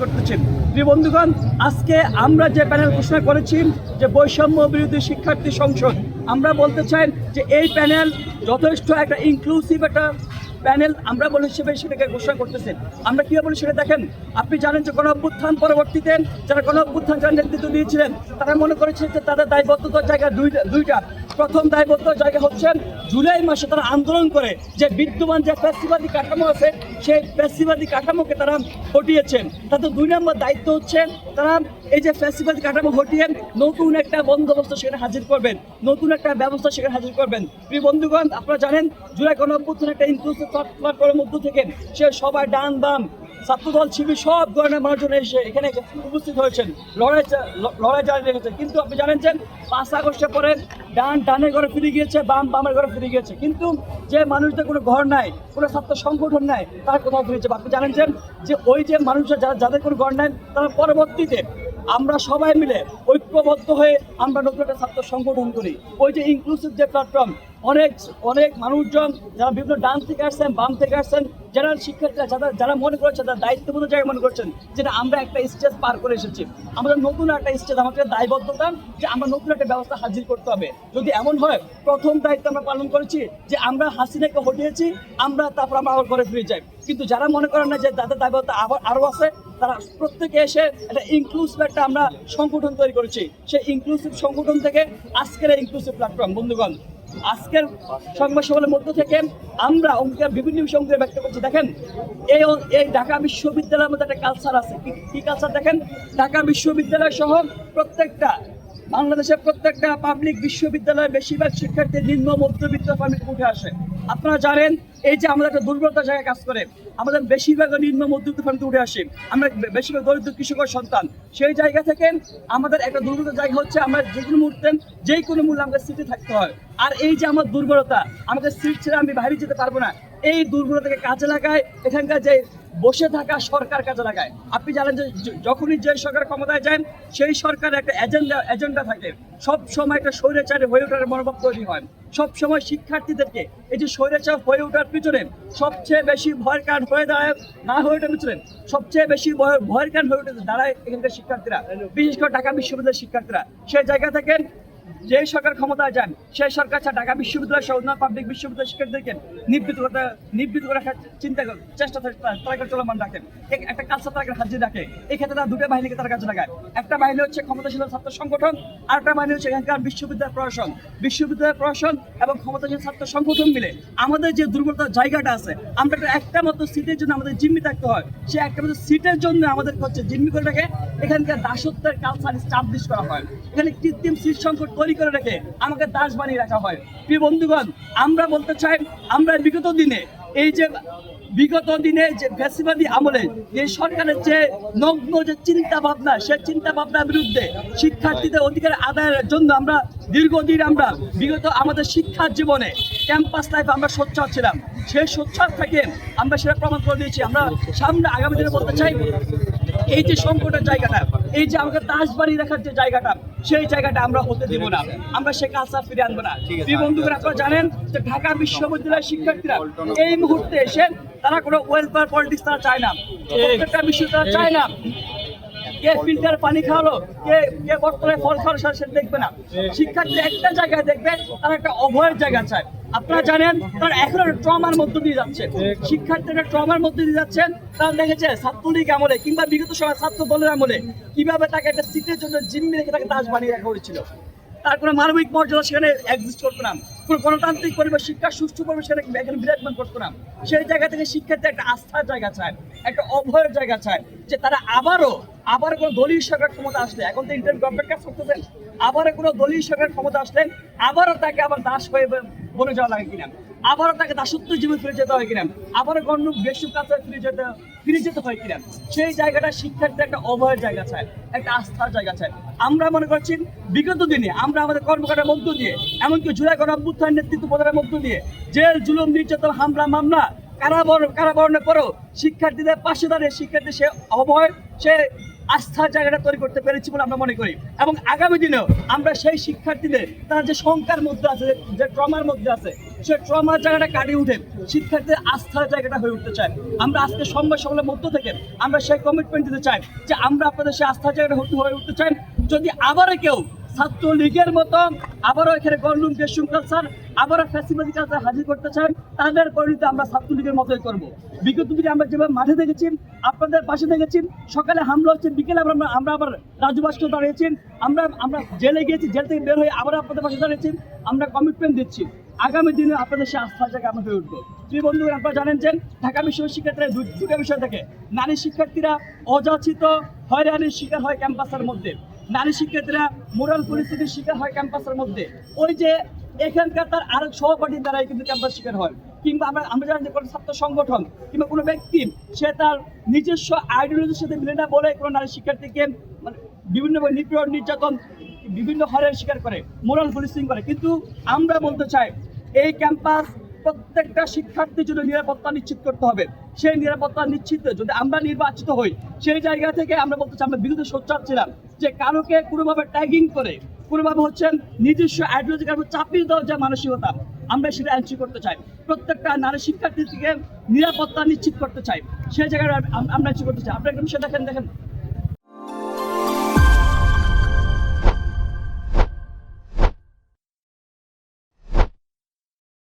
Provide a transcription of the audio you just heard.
করতেছেন। বন্ধুগণ, আজকে আমরা যে প্যানেল ঘোষণা করেছি যে বৈষম্য বিরোধী শিক্ষার্থী সংসদ, আমরা বলতে চাই যে এই প্যানেল যথেষ্ট একটা ইনক্লুসিভ একটা প্যানেল আমরা বলে হিসেবে সেটাকে ঘোষণা করতেছেন। আমরা কীভাবে বলি সেটা দেখেন? আপনি জানেন যে গণ অভ্যুত্থান পরবর্তীতে যারা গণ অভ্যুত্থান যারা নেতৃত্ব দিয়েছিলেন, তারা মনে করেছিলেন যে তাদের দায়বদ্ধতার জায়গা দুইটা দুইটা। প্রথম দায়বদ্ধ জায়গা হচ্ছেন জুলাই মাসে তারা আন্দোলন করে যে বিদ্যমান যে ফ্যাসিবাদী কাঠামো আছে, সেই ফ্যাসিবাদী কাঠামোকে তারা হটিয়েছেন। তাদের দুই নম্বর দায়িত্ব হচ্ছে তারা এই যে ফ্যাসিবাদী কাঠামো হটিয়ে নতুন একটা বন্দোবস্ত সেখানে হাজির করবেন। নতুন একটা ব্যবস্থা সেখানে হাজির করবেন। প্রিয় বন্ধুগণ, আপনারা জানেন জুলাই গণ অভ্যুত্থান একটা ইনক্লুসিভ করার মধ্য থেকে সে সবাই ডান বাম ছাত্রদল, শিবির সব ধরনের মানুষজন এসে এখানে উপস্থিত হয়েছেন। লড়াই লড়াই চালিয়ে রেখেছেন কিন্তু আপনি জানেন যে পাঁচ আগস্টের পরে ডান, ডানের ঘরে ফিরে গিয়েছে, বাম, বামের ঘরে ফিরে গিয়েছে। কিন্তু যে মানুষদের কোনো ঘর নাই, কোনো ছাত্র সংগঠন নাই, তারা কোথাও ফিরেছে। আপনি জানেন যে ওই যে মানুষরা, যারা, যাদের কোনো ঘর নাই, তারা পরবর্তীতে আমরা সবাই মিলে ঐক্যবদ্ধ হয়ে আমরা নতুন একটা ছাত্র সংগঠন করি। ওই যে ইনক্লুসিভ যে প্ল্যাটফর্ম অনেক অনেক মানুষজন যারা বিভিন্ন ডান থেকে আসছেন, বাম থেকে আসছেন, যারা শিক্ষার্থীরা, যারা যারা মনে করেছেন তারা দায়িত্ববোধ জায়গায় মনে করছেন যেটা আমরা একটা স্টেজ পার করে এসেছি। আমাদের নতুন একটা স্টেজ আমাদের দায়বদ্ধতা যে আমরা নতুন একটা ব্যবস্থা হাজির করতে হবে। যদি এমন হয়, প্রথম দায়িত্ব আমরা পালন করেছি যে আমরা হাসিনাকে হটিয়েছি আমরা তারপর আমরা আবার ঘরে ফিরে যাই। কিন্তু যারা মনে করেন না যে তাদের দায়বদ্ধতা আবার আরও আছে তারা প্রত্যেকে এসে একটা ইনক্লুসিভ একটা আমরা সংগঠন তৈরি করেছি। সেই ইনক্লুসিভ সংগঠন থেকে আজকের ইনক্লুসিভ প্ল্যাটফর্ম বন্ধুগণ, আজকের সংবাদ সম্মেলনের মধ্য থেকে আমরা অঙ্কের বিভিন্ন বিষয় ব্যক্ত করছি। দেখেন, এই এই ঢাকা বিশ্ববিদ্যালয়ের মধ্যে একটা কালচার আছে। কি কালচার দেখেন, ঢাকা বিশ্ববিদ্যালয় সহ প্রত্যেকটা বাংলাদেশের প্রত্যেকটা পাবলিক বিশ্ববিদ্যালয়ে বেশিরভাগ শিক্ষার্থী নিম্ন, মধ্যবিত্ত ফ্যামিলি উঠে আসে। আপনারা জানেন, এই যে আমাদের একটা দুর্বলতা জায়গায় কাজ করে, আমাদের বেশিরভাগ নিম্ন, মধ্যবিত্ত ফ্যামিলি উঠে আসে। আমরা বেশিরভাগ দরিদ্র কৃষকের সন্তান। সেই জায়গা থেকে আমাদের একটা দুর্বলতা জায়গা হচ্ছে, আমরা যে কোনো মুহূর্তে, যে কোনো মূল্যে আমাদের সিটে থাকতে হয়। আর এই যে আমার দুর্বলতা আমাদের সিট ছেড়ে আমি বাইরে যেতে পারব না, এই দুর্বলতাকে কাজে লাগায় এখানকার যে বসে থাকা সরকার কাজে লাগায়। আপনি জানেন যে যখনই যে সরকার ক্ষমতায় যান, সেই সরকারের একটা এজেন্ডা এজেন্ডা থাকে। সব সময় একটা স্বৈরাচারে হয়ে ওঠার মনোভাব তৈরি হয়। সব সময় শিক্ষার্থীদেরকে এই যে স্বৈরাচার হয়ে ওঠার পিছনে সবচেয়ে বেশি ভয়ের কারণ হয়ে দাঁড়ায়, না হয়ে ওঠার পিছনে সবচেয়ে বেশি ভয়- ভয়ের কারণ হয়ে উঠে দাঁড়ায় এখানকার শিক্ষার্থীরা। বিশেষ করে ঢাকা বিশ্ববিদ্যালয়ের শিক্ষার্থীরা। সেই জায়গা থেকে যে সরকার ক্ষমতায় যান, সেই সরকার ঢাকা বিশ্ববিদ্যালয় সহ অন্যান্য পাবলিক বিশ্ববিদ্যালয় শিক্ষার্থীদেরকে নিবৃত করতে নিবৃত করে রাখার চিন্তা কর- চেষ্টা তারা- চলমান রাখেন। একটা কালচার তারা হাজির রাখে। এই ক্ষেত্রে তারা দুটো বাহিনীকে তারা কাজে লাগায়। একটা বাহিনী হচ্ছে ক্ষমতাশীল ছাত্র সংগঠন, আর একটা বাহিনী হচ্ছে এখানকার বিশ্ববিদ্যালয় প্রশাসন। বিশ্ববিদ্যালয় প্রশাসন এবং ক্ষমতাশীল ছাত্র সংগঠন মিলে আমাদের যে দুর্বলতার জায়গাটা আছে, আমরা একটা মাত্র সিটের জন্য আমাদের জিম্মি থাকতে হয়। সে একটা মাত্র সিটের জন্য আমাদের হচ্ছে জিম্মি করে রেখে এখানকার দাসত্বের কালচার স্টাবলিশ করা হয়। এখানে কৃত্রিম সিট সংকট তৈরি করে রেখে আমাকে দাস বানিয়ে রাখা হয়। প্রিয় বন্ধুগণ, আমরা বলতে চাই, আমরা বিগত দিনে এই যে বিগত দিনে যে ফ্যাসিবাদী আমলে যে সরকারের যে নগ্ন যে চিন্তা ভাবনা সে চিন্তা ভাবনার বিরুদ্ধে শিক্ষার্থীদের অধিকার আদায়ের জন্য আমরা দীর্ঘদিন আমরা বিগত আমাদের শিক্ষার জীবনে ক্যাম্পাস লাইফ আমরা সোচ্চার ছিলাম। সেই সোচ্চার থেকে আমরা সেটা প্রমাণ করে দিয়েছি। আমরা সামনে আগামী দিনে বলতে চাই এই যে সংকটের জায়গাটা এই যে আমাকে তাস বাড়ি রাখার যে জায়গাটা সেই জায়গাটা আমরা হতে দেব না। আমরা সে কালচার ফিরে আনব না। দুই বন্ধুরা আপনারা জানেন যে ঢাকা বিশ্ববিদ্যালয়ের শিক্ষার্থীরা এই মুহূর্তে এসে তারা কোনো ওয়েলফেয়ার পলিটিক্স তারা চায় না। প্রত্যেকটা বিষয় তারা চায় না। কে ফিল্টার পানি খাওয়ালো, কে কে বর্তমানে ফল খাওয়ালো সেটা দেখবে না। শিক্ষার্থী একটা জায়গায় দেখবে, তারা একটা অভয়ের জায়গা চায়। আপনারা জানেন, তারা এখনও ট্রমার মধ্য দিয়ে যাচ্ছে। শিক্ষার্থীরা ট্রমার মধ্যে দিয়ে যাচ্ছেন তারা দেখেছে ছাত্রলীগ আমলে কিংবা বিগত সময় ছাত্র দলের আমলে কীভাবে তাকে একটা সিটের জন্য জিম্মি রেখে তাকে দাস বানিয়ে রাখা হয়েছিল। তার কোনো মানবিক মর্যাদা সেখানে এক্সিস্ট করতো না। কোনো গণতান্ত্রিক পরিবেশ শিক্ষা সুষ্ঠু পরিবেশ সেখানে এখানে বিরাজমান করতো না। সেই জায়গা থেকে শিক্ষার্থী একটা আস্থার জায়গা চায়। একটা অভয়ের জায়গা চায় যে তারা আবারও, আবার কোনো দলীয় সরকার ক্ষমতা আসলে, এখন তো ইন্টার গভর্নমেন্ট কাজ করতেছেন আবারও কোনো দলীয় সরকার ক্ষমতা আসলে, আবারও তাকে আবার দাস হয়ে বনে যাওয়া লাগে কিনা? আবারও তাকে দাসত্ব জীবন ফিরে যেতে হয় কিনা? আবারও গণ্য বেশু কাছে ফিরে যেতে ফিরে যেতে হয় কিনা? সেই জায়গাটা শিক্ষার্থী একটা অভয়ের জায়গা চায়, একটা আস্থার জায়গা চায়। আমরা মনে করছি, বিগত দিনে আমরা আমাদের কর্মকাণ্ডের মধ্য দিয়ে, এমনকি জুলাই গণ অভ্যুত্থান নেতৃত্ব প্রদানের মধ্য দিয়ে, জেল, জুলুম, নির্যাতন, হামলা, মামলা কারাবরণ, কারাবরণের পরেও শিক্ষার্থীদের পাশে দাঁড়িয়ে শিক্ষার্থী সে অভয়, সে আস্থার জায়গাটা তৈরি করতে পেরেছি বলে আমরা মনে করি। এবং আগামী দিনেও আমরা সেই শিক্ষার্থীদের, তারা যে শঙ্কার মধ্যে আছে, যে ট্রমার মধ্যে আছে, সে ট্রমার জায়গাটা কাটিয়ে উঠে শিক্ষার্থীদের আস্থার জায়গাটা হয়ে উঠতে চাই আমরা আজকে সংবাদ সকলের মধ্য থেকে আমরা সেই কমিটমেন্ট দিতে চাই যে আমরা আপনাদের সেই আস্থার জায়গাটা হয়ে উঠতে চাই। যদি আবারও কেউ ছাত্রলীগের মতো আবারও এখানে গণলুম গেসুম কালচার আবারও ফ্যাসিবাদী কালচার হাজির করতে চান, তাদের পরিণতি আমরা ছাত্রলীগের মতোই করব। বিগত দিনে আমরা যেভাবে মাঠে দেখেছি আপনাদের পাশে দেখেছি সকালে হামলা হচ্ছে, বিকেলে আমরা আমরা আবার রাজু ভাস্কর দাঁড়িয়েছি আমরা আমরা জেলে গিয়েছি, জেল থেকে বের হয়ে আবার আপনাদের পাশে দাঁড়িয়েছি আমরা কমিটমেন্ট দিচ্ছি। আগামী দিনে আপনাদের সে আস্থার জায়গায় আমরা হয়ে উঠবো। প্রিয় বন্ধুরা আপনারা জানেন যে ঢাকা বিশ্ববিদ্যালয় শিক্ষার্থীরা দুটো বিষয় থেকে, নারী শিক্ষার্থীরা অযাচিত, হয়রানির শিকার হয় ক্যাম্পাসের মধ্যে। নারী শিক্ষার্থীরা মোরাল পরিস্থিতির শিকার হয় ক্যাম্পাসের মধ্যে। ওই যে এখানকার তার আরেক সহপাঠীর দ্বারাই কিন্তু ক্যাম্পাস শিকার হয়। কিংবা আমরা আমরা জানি যে কোনো ছাত্র সংগঠন কিংবা কোনো ব্যক্তি, সে তার নিজস্ব আইডিওলজির সাথে মিলে না বলে কোনো নারী শিক্ষার্থীকে মানে বিভিন্নভাবে নিপীড়ন, নির্যাতন, বিভিন্ন হরের শিকার করে মোরাল পুলিশিং করে। কিন্তু আমরা বলতে চাই, এই ক্যাম্পাস প্রত্যেকটা শিক্ষার্থীর জন্য নিরাপত্তা নিশ্চিত করতে হবে। সেই নিরাপত্তা নিশ্চিত যদি আমরা নির্বাচিত হই, সেই জায়গা থেকে আমরা বলতে চাই আমরা বিরুদ্ধে সোচ্চার ছিলাম। যে কারোকে কোনোভাবে ট্যাগিং করে, কোনোভাবে হচ্ছেন নিজস্ব আইডিওলজি কারণে চাপিয়ে দেওয়ার যে মানসিকতা, আমরা সেটা এনসি করতে চাই। প্রত্যেকটা নারী শিক্ষার্থী থেকে নিরাপত্তা নিশ্চিত করতে চাই। সেই জায়গায় আমরা এনসি করতে চাই। আপনার একদম বিষয় দেখেন দেখেন।